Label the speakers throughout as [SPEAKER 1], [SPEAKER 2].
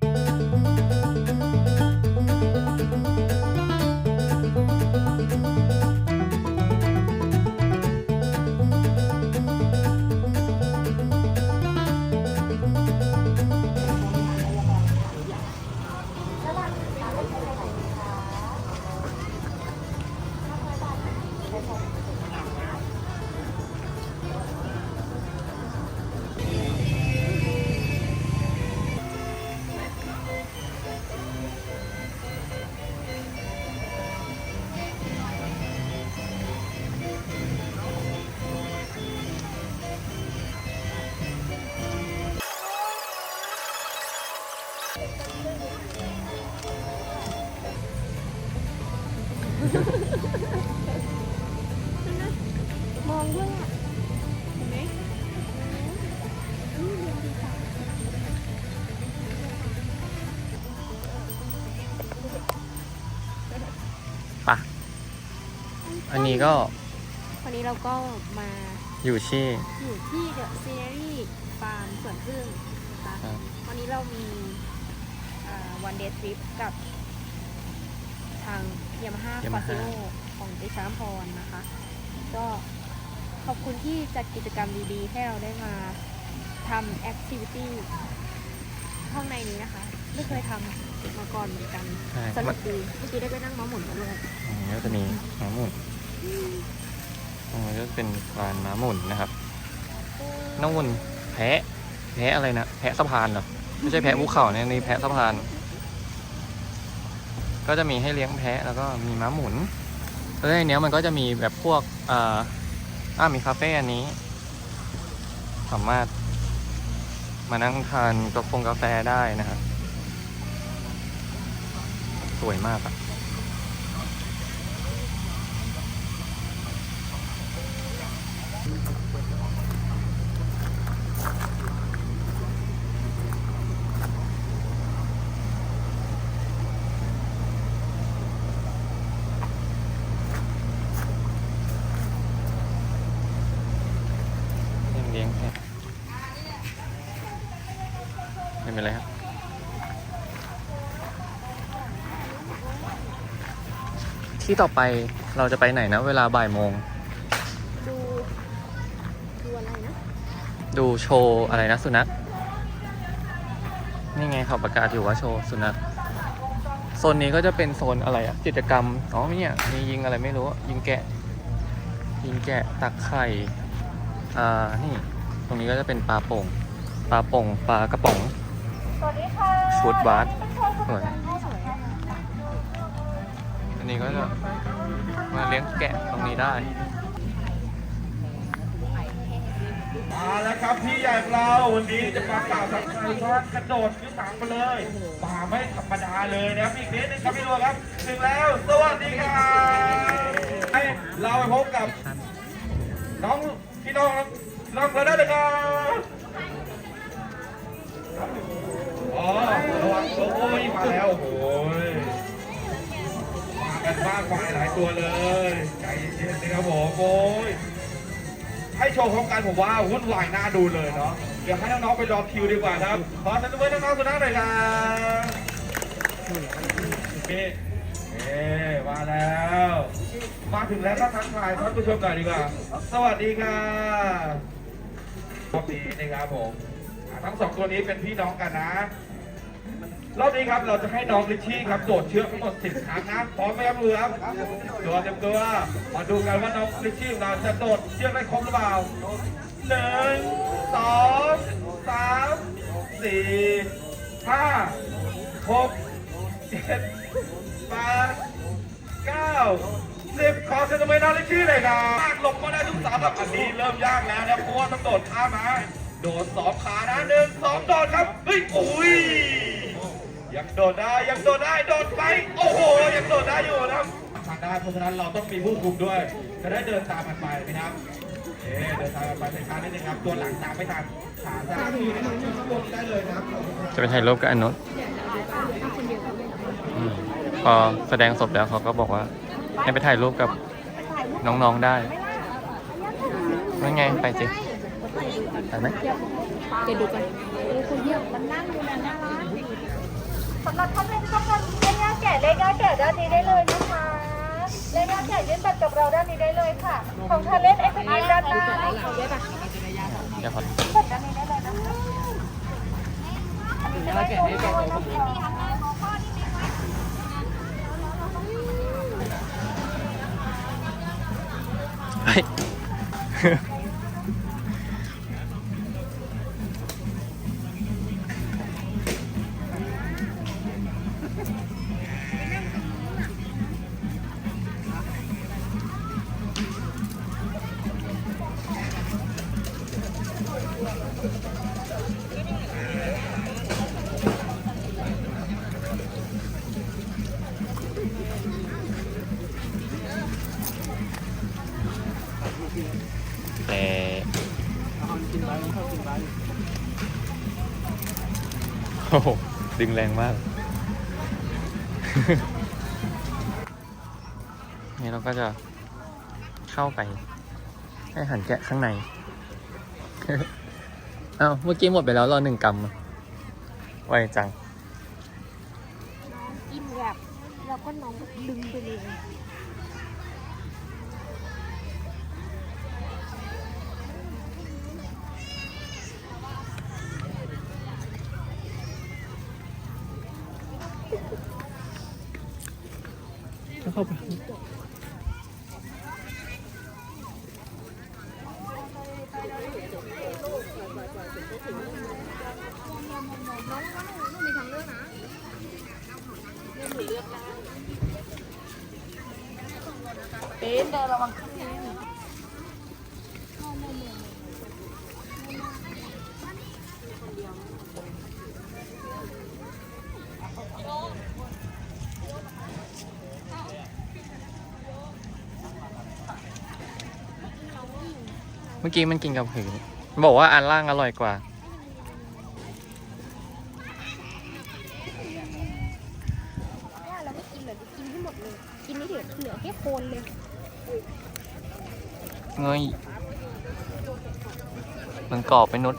[SPEAKER 1] ม อัน
[SPEAKER 2] นี้ก็
[SPEAKER 1] วันนี้เราก็มา
[SPEAKER 2] อยู่ที่
[SPEAKER 1] อยู่ที่เดอะซีนารีฟาร์มสวนพึ่งนะคะ
[SPEAKER 2] ครับ
[SPEAKER 1] วันนี้เรามีวันเดย์ทริปกับทางยามาฮ่าฟาซิโอของดิชามพรนะคะ ก็ขอบคุณที่จัดกิจกรรมดีๆ ให้เราได้มาทำแอคทิวิตี้ห้องในนี้นะคะ ไม่เคยทำมาก่อนเหมือนกัน
[SPEAKER 2] ใช่
[SPEAKER 1] สนุกดีเมื่อกี้ได้ไปนั่งม้าหมุนมาด้วย
[SPEAKER 2] อืมแล้วจะมีม้าหมุน ตรงนี้ก็เป็นลานม้าหมุนนะครับนู่นแพะแพะอะไรนะแพะสะพานเหรอไม่ใช่แพะภูเขาเนี่ยนี่แพะสะพาน ก็จะมีให้เลี้ยงแพะแล้วก็มีม้าหมุนแล้วในเนี้ยมันก็จะมีแบบพวกอ่าอ่ามีคาเฟ่อันนี้ สามารถมานั่งทานกาแฟกาแฟได้นะครับ สวยมากอะยังเลี้ยงแค่ไม่เป็นไรครับ ที่ต่อไปเราจะไปไหนนะ เวลาบ่ายโมง
[SPEAKER 1] ดูดูอะไรนะ
[SPEAKER 2] ดูโชว์อะไรนะสุนัข นี่ไงเขาประกาศอยู่ว่าโชว์สุนัข โซนนี้ก็จะเป็นโซนอะไรอะกิจกรรม อ๋อเนี่ยมียิงอะไรไม่รู้อะยิงแกะ ยิงแกะตักไข่ อ่า นี่ ตรงนี้ก็จะเป็นปลาโป่ง ปลาโป่ง ปลากระป๋อง ชุดบาสสวย อันนี้ก็จะมาเลี้ยงแกะตรงนี้ได้
[SPEAKER 3] มาแล้วครับพี่ใหญ่เราวันนี้จะมากล่าวทักทยทอดกระโดดขึ้นหางไปเลยมาไม่ธรรมดาเลยนะครับอีกนิดนึงครับพี่รัวครับถึงแล้วสวัสดีครับให้เราไปพบกับ น้องพี่น้องน้องเราได้เลยครับอ๋อระวังโอ้ยมาแล้วโอ้ย กันมากมายหลายตัวเลย ใจเย็นๆนะครับผมโอ้ยให้โชว์พร้อมกันผมว่าวุ่นวายน่าดูเลยเนาะเดี๋ยวให้น้องๆไปรอคิวดีกว่าครับขอเชิญทุกท่านน้องๆสุนัขหน่อยครับโอเคเอ๊มาแล้ว มาถึงแล้วก็ทักทายท่านผู้ชมหน่อยดีกว่า สวัสดีค่ะรอบนี้นะครับผมอ่าทั้งสองตัวนี้เป็นพี่น้องกันนะ รอบนี้ครับเราจะให้น้องลิชชี่ครับโดดเชือกทั้งหมด10ครั้งนะพร้อมไหมครับมือครับตัวเต็มตัวมาดูกันว่าน้องลิชชี่ของเราจะโดดเชือกได้ครบหรือเปล่าหนึ่งสองสามสี่ห้าหกเจ็ดแปดเก้าสิบขอเซ็นต์ไว้น้องลิชชี่เลยครับหลบก็ได้ทุกสามแบบอันนี้เริ่มยากแล้วนะเพราะว่าต้องโดดข้ามมาโดดสองขานะหนึ่งสองโดดครับเฮ้ยโอ้ย ยังโดดได้ยังโดดได้โดดไปโอ้โหยังโดดได้อยู่นะครับทางได้เพราะฉะนั้นเราต้องมีผู้คุมด้วย จะได้เดินตามกันไปนะครับเอ๊เดินตามกันไปในทางนิดนึงครับตัวหลังตามไม่ทันขาซ้ายทีนะครับข้างบนได้เลยนะครับ
[SPEAKER 2] จะไปถ่ายรูปกับอันนู้นอืมพอแสดงศพแล้วเขาก็บอกว่าให้ไปถ่ายรูปกับน้องๆได้นั่นไงไปสิไปไหม
[SPEAKER 1] เดี๋ยวดูกันคนเดียวมันนั่งอยู่นะน่ารักำ
[SPEAKER 4] หรับท่านที่ต้องการเล่นงานแกะเล่นงานแกะด้านนี้ได้เลยนะคะเล่นงานแกะยื่นบัตรกับเราด้านนี้ได้เลยค่ะ ของทาเล่นเอ็กซ์พีด้านหน้านะคะ
[SPEAKER 2] เดี๋ยวขอ
[SPEAKER 4] บัตรด้านนี้ได้เลยนะคะอันนี้จะได้ตัวนี้นะคะ
[SPEAKER 2] อ้โหดึงแรงมาก นี่เราก็จะเข้าไป ให้หันแกะข้างในเอ้าเมื่อกี้หมดไปแล้วรอหนึ่งกรัมอะไวจัง
[SPEAKER 1] กินแบบแล้วก็น้องดึงไปเลย
[SPEAKER 2] เข้าไป
[SPEAKER 4] เป็นเดินระวังขึ้นนะ
[SPEAKER 2] เมื่อกี้มันกินกับผืนมันบอกว่าอันล่างอร่อยกว่า
[SPEAKER 1] ว่าเราไม่กินเลยจะกินให้หมดเลย กินไม่เหลือเหลือแค่โคนเลย
[SPEAKER 2] เงยมันกรอบไปนุด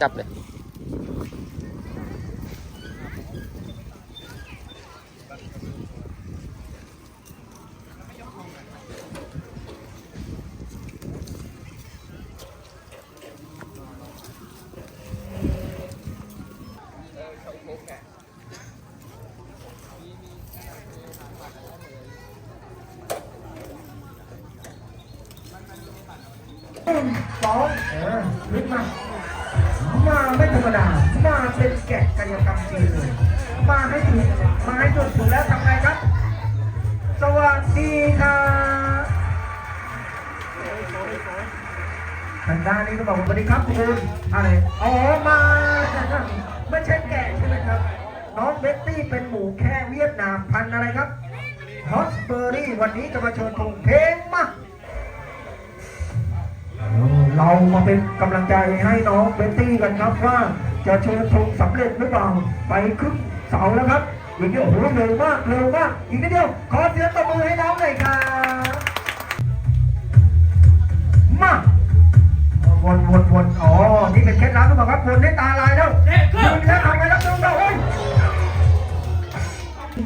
[SPEAKER 2] จับ
[SPEAKER 5] เลย ทางด้านนี้ก็บอกว่าสวัสดีครับคุณอะไรอ๋อมาไม่ใช่แกะใช่ไหมครับ น้องเบ็ตตี้เป็นหมูแค่เวียดนามพันอะไรครับฮอสเบอรี่วันนี้จะมาเชิญชมเพลงมาเรามาเป็นกำลังใจให้น้องเบตตี้กันครับว่า จะเชิญธงสำเร็จหรือเปล่าไปครึ่งเสาแล้วครับอีกนิดโอ้โหเร็วมากเร็วมากอีกนิดเดียวขอเสียงตบมือให้น้องหน่อยครับ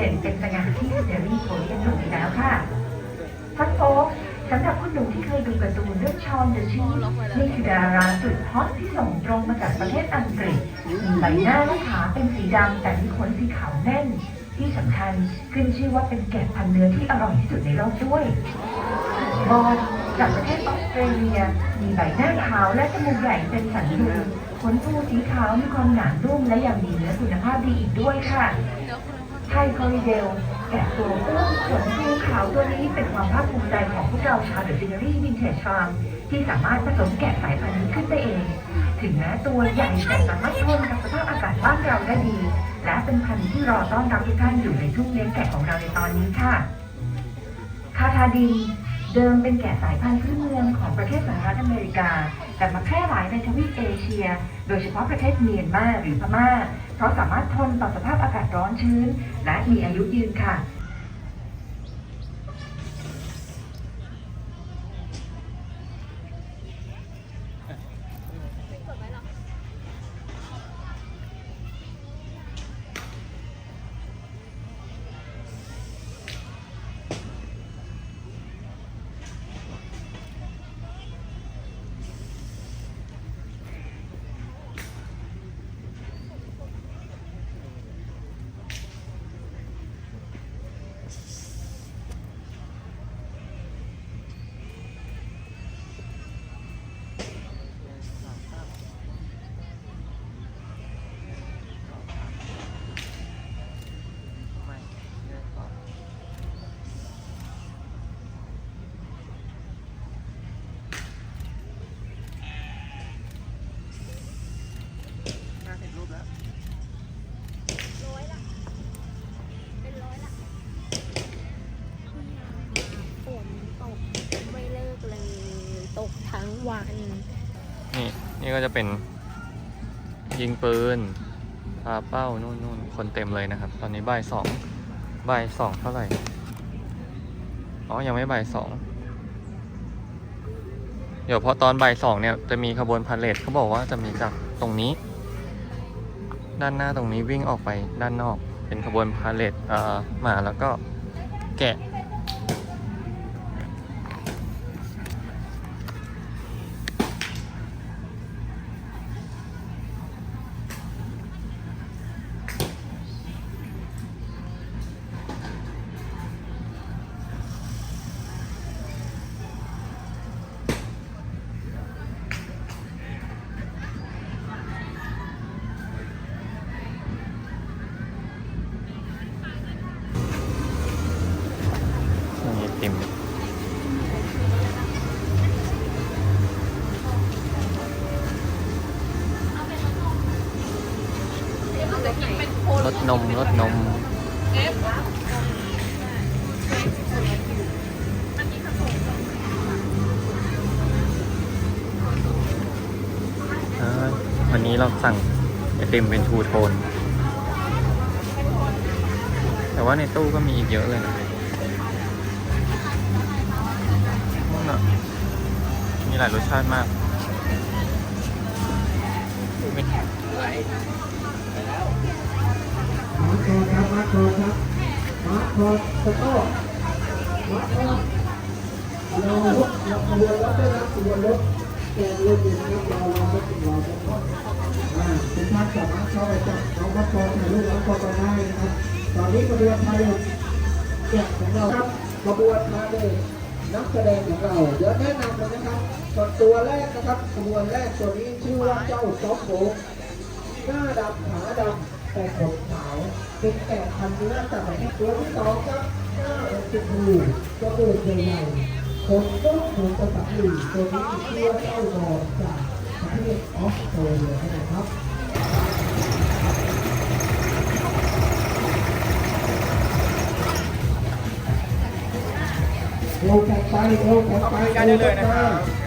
[SPEAKER 5] ด่นเป็
[SPEAKER 6] นสง่าที่เดลี่โคเรียนหนุ่มอีกแล้วค่ะฟันโฟกสำหรับคุณหนุ่มที่เคยดูการ์ตูนเรื่องชอนเดอะชีนี่คือดาราสุดฮอตที่ส่งตรงมาจากประเทศอังกฤษมีใบหน้าและขาเป็นสีดำแต่มีขนสีขาวแน่น ที่สำคัญขึ้นชื่อว่าเป็นแกะพันเนื้อที่อร่อยที่สุดในโลกด้วยบอลจากประเทศออสเตรเลีย มีใบหน้าขาวและจมูกใหญ่เป็นสันลูขนฟูสีขาวมีความหนานุ่มและยังมีเนื้อคุณภาพดีอีกด้วยค่ะ ไทยคอริเดลแกะตัวอ้วนขนฟูขาวตัวนี้เป็นความภาคภูมิใจของพวกเราชาวเดอะซินเนอรี่วินเทจฟาร์มที่สามารถผสมแกะสายพันธุ์นี้ขึ้นได้เอง ถึงแม้ตัวใหญ่แต่สามารถทนกับสภาพอากาศบ้านเราได้ดี และเป็นพันธุ์ที่รอต้อนรับทุกท่านอยู่ในทุ่งเลี้ยงแกะของเราในตอนนี้ค่ะ คาทาดีนเดิมเป็นแกะสายพันธุ์พื้นเมืองของประเทศสหรัฐอเมริกา แต่มาแพร่หลายในทวีปเอเชีย โดยเฉพาะประเทศเมียนมาหรือพม่า เพราะสามารถทนต่อสภาพอากาศร้อนชื้น และมีอายุยืนค่ะ
[SPEAKER 1] ทั้งวัน
[SPEAKER 2] นี่ นี่ก็จะเป็นยิงปืนปาเป้านู่นนู่นคนเต็มเลยนะครับ ตอนนี้บ่ายสองบ่ายสองเท่าไหร่ อ๋อ ยังไม่บ่ายสอง เดี๋ยวพอตอนบ่ายสองเนี่ย จะมีขบวนพาเหรดเขาบอกว่าจะมีจากตรงนี้ ด้านหน้าตรงนี้วิ่งออกไปด้านนอก เป็นขบวนพาเหรดเอ่อหมาแล้วก็แกะ ติม รสนม รสนม วันนี้เราสั่งไอติมเป็นทูโทน แต่ว่าในตู้ก็มีอีกเยอะเลยนะ หลายรสชาติมากม่
[SPEAKER 5] มาโคครับมาโคครับมาโคสต๊อกมาโคเราเราขบวนรถได้รับขบวนรถแกงเลือดอยู่นครับเราเราไม่ติดเราจะก่อนอ่าทุกท่านสามารถเข้าไปจับน้องมาโคถ่ายรูปน้องโคกันได้นะครับ ตอนนี้ขบวนพาเลทแกะของเราครับขบวนพาเลท นักแสดงของเราเดี๋ยวแนะนำเลยนะครับส่วนตัวแรกนะครับขบวนแรกตัวนี้ชื่อว่าเจ้าซอฟโฟกหน้าดำขาดำแต่ขนขาวเป็นแกะพันเนื้อแต่ไหนตัวที่สองครับหน้าอกชมพูจมูกใหญ่ๆขนก็เหมือนกระสับหลีตัวนี้ชื่อว่าเจ้าดอนจากประเทศออสเตรเลียนะครับโลแข่ง ไปโอ้ไปกันเลยนะครับ